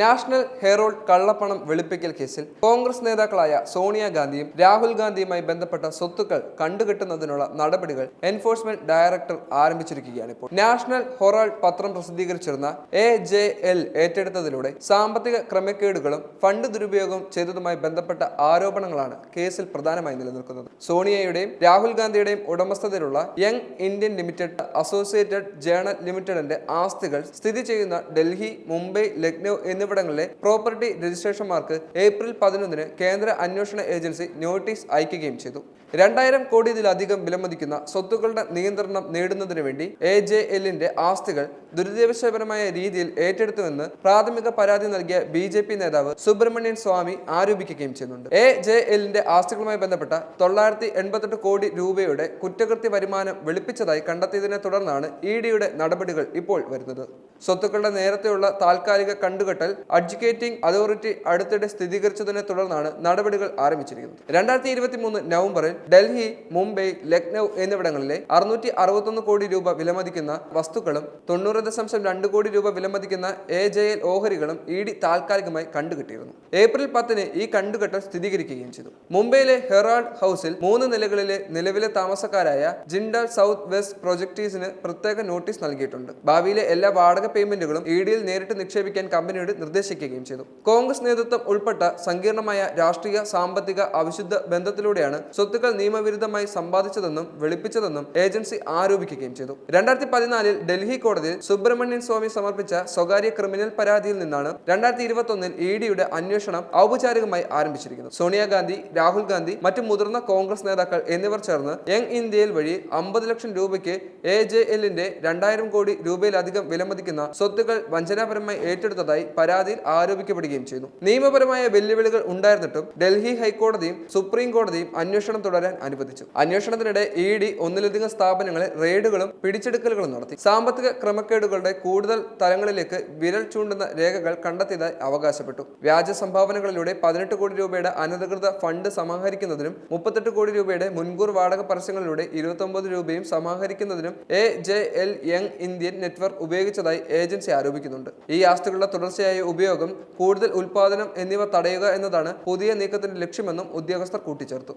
National Herald കള്ളപ്പണം വെളുപ്പിക്കൽ കേസിൽ കോൺഗ്രസ് നേതാക്കളായ സോണിയാഗാന്ധിയും രാഹുൽ ഗാന്ധിയുമായി ബന്ധപ്പെട്ട സ്വത്തുക്കൾ കണ്ടുകെട്ടുന്നതിനുള്ള നടപടികൾ എൻഫോഴ്സ്മെന്റ് ഡയറക്ടർ ആരംഭിച്ചിരിക്കുകയാണ് ഇപ്പോൾ. നാഷണൽ ഹെറോൾഡ് പത്രം പ്രസിദ്ധീകരിച്ചിരുന്ന എ ജെ എൽ ഏറ്റെടുത്തതിലൂടെ സാമ്പത്തിക ക്രമക്കേടുകളും ഫണ്ട് ദുരുപയോഗം ചെയ്തതുമായി ബന്ധപ്പെട്ട ആരോപണങ്ങളാണ് കേസിൽ പ്രധാനമായി നിലനിൽക്കുന്നത്. സോണിയയുടെയും രാഹുൽ ഗാന്ധിയുടെയും ഉടമസ്ഥതയിലുള്ള young Indian limited associated journal ലിമിറ്റഡിന്റെ ആസ്തികൾ സ്ഥിതി ചെയ്യുന്ന ഡൽഹി മുംബൈ ലക്നൗ എന്നിവിടങ്ങളിലെ പ്രോപ്പർട്ടി രജിസ്ട്രേഷന്മാർക്ക് ഏപ്രിൽ പതിനൊന്നിന് കേന്ദ്ര അന്വേഷണ ഏജൻസി നോട്ടീസ് അയക്കുകയും ചെയ്തു. രണ്ടായിരം കോടിയിലധികം വിലമതിക്കുന്ന സ്വത്തുക്കളുടെ നിയന്ത്രണം നേടുന്നതിന് വേണ്ടി എ ജെ എല്ലിന്റെ ആസ്തികൾ ദുരുദ്ദേശപരമായ രീതിയിൽ ഏറ്റെടുത്തുവെന്ന് പ്രാഥമിക പരാതി നൽകിയ ബി ജെ പി നേതാവ് സുബ്രഹ്മണ്യൻ സ്വാമി ആരോപിക്കുകയും ചെയ്യുന്നുണ്ട്. എ ജെ എല്ലിന്റെ ആസ്തികളുമായി ബന്ധപ്പെട്ട തൊള്ളായിരത്തി എൺപത്തെട്ട് കോടി രൂപയുടെ കുറ്റകൃത്യ വരുമാനം വെളുപ്പിച്ചതായി കണ്ടെത്തിയതിനെ തുടർന്നാണ് ഇ ഡിയുടെ നടപടികൾ ഇപ്പോൾ വരുന്നത്. സ്വത്തുക്കളുടെ നേരത്തെയുള്ള താൽക്കാലിക കണ്ടുകെട്ടൽ അഡ്ജുക്കേറ്റിംഗ് അതോറിറ്റി അടുത്തിടെ സ്ഥിരീകരിച്ചതിനെ തുടർന്നാണ് നടപടികൾ ആരംഭിച്ചിരിക്കുന്നത്. രണ്ടായിരത്തി ഇരുപത്തി മൂന്ന് നവംബറിൽ ഡൽഹി മുംബൈ ലക്നൗ എന്നിവിടങ്ങളിലെ അറുന്നൂറ്റി അറുപത്തൊന്ന് കോടി രൂപ വിലമതിക്കുന്ന വസ്തുക്കളും തൊണ്ണൂറ് ദശാംശം രണ്ട് കോടി രൂപ വിലമതിക്കുന്ന എ ജെ എൽ ഓഹരികളും ഇ ഡി താൽക്കാലികമായി കണ്ടുകെട്ടിയിരുന്നു. ഏപ്രിൽ പത്തിന് ഈ കണ്ടുകെട്ടൽ സ്ഥിരീകരിക്കുകയും ചെയ്തു. മുംബൈയിലെ ഹെറാൾഡ് ഹൗസിൽ മൂന്ന് നിലകളിലെ നിലവിലെ താമസക്കാരായ ജിൻഡൽ സൗത്ത് വെസ്റ്റ് പ്രൊജക്ടീസിന് പ്രത്യേക നോട്ടീസ് നൽകിയിട്ടുണ്ട്. ഭാവിയിലെ എല്ലാ വാടക പേയ്മെന്റുകളും ഇ ഡിയിൽ നേരിട്ട് നിക്ഷേപിക്കാൻ കമ്പനിയോട് നിർദ്ദേശിക്കുകയും ചെയ്തു. കോൺഗ്രസ് നേതൃത്വം ഉൾപ്പെട്ട സങ്കീർണമായ രാഷ്ട്രീയ സാമ്പത്തിക അവിശുദ്ധ ബന്ധത്തിലൂടെയാണ് സ്വത്തുക്കൾ നിയമവിരുദ്ധമായി സമ്പാദിച്ചതെന്നും വെളുപ്പിച്ചതെന്നും ഏജൻസി ആരോപിക്കുകയും ചെയ്തു. രണ്ടായിരത്തി പതിനാലിൽ ഡൽഹി കോടതിയിൽ സുബ്രഹ്മണ്യൻ സ്വാമി സമർപ്പിച്ച സ്വകാര്യ ക്രിമിനൽ പരാതിയിൽ നിന്നാണ് രണ്ടായിരത്തി ഇരുപത്തി ഒന്നിൽ ഇ ഡിയുടെ അന്വേഷണം ഔപചാരികമായി ആരംഭിച്ചിരിക്കുന്നത്. സോണിയാഗാന്ധി രാഹുൽ ഗാന്ധി മറ്റു മുതിർന്ന കോൺഗ്രസ് നേതാക്കൾ എന്നിവർ ചേർന്ന് യങ് ഇന്ത്യയിൽ വഴി അമ്പത് ലക്ഷം രൂപയ്ക്ക് എ ജെ എല്ലിന്റെ രണ്ടായിരം കോടി രൂപയിലധികം വിലമതിക്കുന്ന സ്വത്തുക്കൾ വഞ്ചനാപരമായി ഏറ്റെടുത്തതായി പരാതിയിൽ ആരോപിക്കപ്പെടുകയും ചെയ്തു നിയമപരമായ വെല്ലുവിളികൾ ഉണ്ടായിരുന്നിട്ടും ഡൽഹി ഹൈക്കോടതിയും സുപ്രീം കോടതിയും അന്വേഷണം തുടരാൻ അനുവദിച്ചു. അന്വേഷണത്തിനിടെ ഇ ഡി ഒന്നിലധികം സ്ഥാപനങ്ങളെ റെയ്ഡുകളും പിടിച്ചെടുക്കലുകളും നടത്തി. സാമ്പത്തിക ക്രമക്കേടുകളുടെ കൂടുതൽ തലങ്ങളിലേക്ക് വിരൽ ചൂണ്ടുന്ന രേഖകൾ കണ്ടെത്തിയതായി അവകാശപ്പെട്ടു. വ്യാജ സംഭാവനകളിലൂടെ പതിനെട്ട് കോടി രൂപയുടെ അനധികൃത ഫണ്ട് സമാഹരിക്കുന്നതിനും മുപ്പത്തെട്ട് കോടി രൂപയുടെ മുൻകൂർ വാടക പരസ്യങ്ങളിലൂടെ ഇരുപത്തൊമ്പത് രൂപയും സമാഹരിക്കുന്നതിനും A J L young Indian network ഉപയോഗിച്ചതായി agency ആരോപിക്കുന്നുണ്ട്. ഈ ആസ്തികളുടെ തുടർച്ചയായ ഉപയോഗം കൂടുതൽ ഉൽപാദനം എന്നിവ തടയുക എന്നതാണ് പുതിയ നീക്കത്തിന്റെ ലക്ഷ്യമെന്നും ഉദ്യോഗസ്ഥർ കൂട്ടിച്ചേർത്തു.